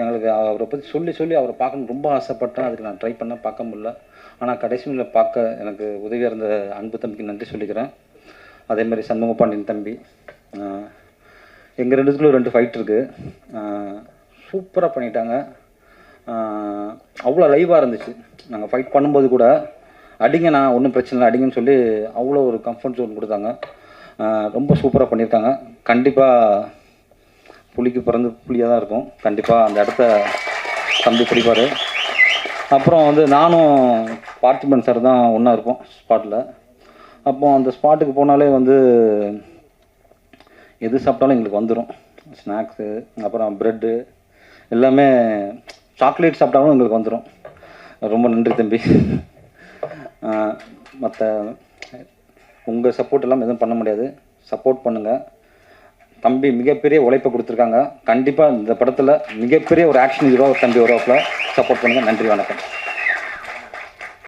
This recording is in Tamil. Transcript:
எங்களுக்கு அவரை பற்றி சொல்லி சொல்லி அவரை பார்க்கணும் ரொம்ப ஆசைப்பட்டேன். அதுக்கு நான் ட்ரை பண்ண பார்க்க முடில ஆனால் கடைசியில் பார்க்க எனக்கு உதவியாக இருந்த அன்பு தம்பிக்கு நன்றி சொல்லிக்கிறேன். அதே மாதிரி சண்முக பாண்டியன் தம்பி. எங்கள் ரெண்டுத்துக்குள்ள ரெண்டு ஃபைட் இருக்குது சூப்பராக பண்ணிட்டாங்க. அவ்வளோ லைவாக இருந்துச்சு. நாங்கள் ஃபைட் பண்ணும்போது கூட அடிங்க நான் ஒன்றும் பிரச்சனை இல்லை அடிங்கன்னு சொல்லி அவ்வளோ ஒரு கம்ஃபர்ட் ஜோன் கொடுத்தாங்க. ரொம்ப சூப்பராக பண்ணியிருக்காங்க. கண்டிப்பாக புளிக்கு பிறந்து புளியாக தான் இருக்கும். கண்டிப்பாக அந்த இடத்த தம்பி பிடிப்பார். அப்புறம் வந்து நானும் பார்த்திபன் சார் தான் ஒன்றா இருப்போம் ஸ்பாட்டில் அப்போ அந்த ஸ்பாட்டுக்கு போனாலே வந்து எது சாப்பிட்டாலும் எங்களுக்கு வந்துடும் ஸ்நாக்ஸு அப்புறம் ப்ரெட்டு எல்லாமே சாக்லேட் சாப்பிட்டாலும் எங்களுக்கு வந்துடும் ரொம்ப நன்றி தம்பி. மற்ற உங்கள் சப்போர்ட் எல்லாம் எதுவும் பண்ண முடியாது. சப்போர்ட் பண்ணுங்கள் தம்பி மிகப்பெரிய உழைப்பை கொடுத்துருக்காங்க. கண்டிப்பாக இந்த படத்தில் மிகப்பெரிய ஒரு ஆக்ஷன் ஹீரோ தம்பி வருவாப்பில் சப்போர்ட் பண்ணுங்கள் நன்றி வணக்கம்.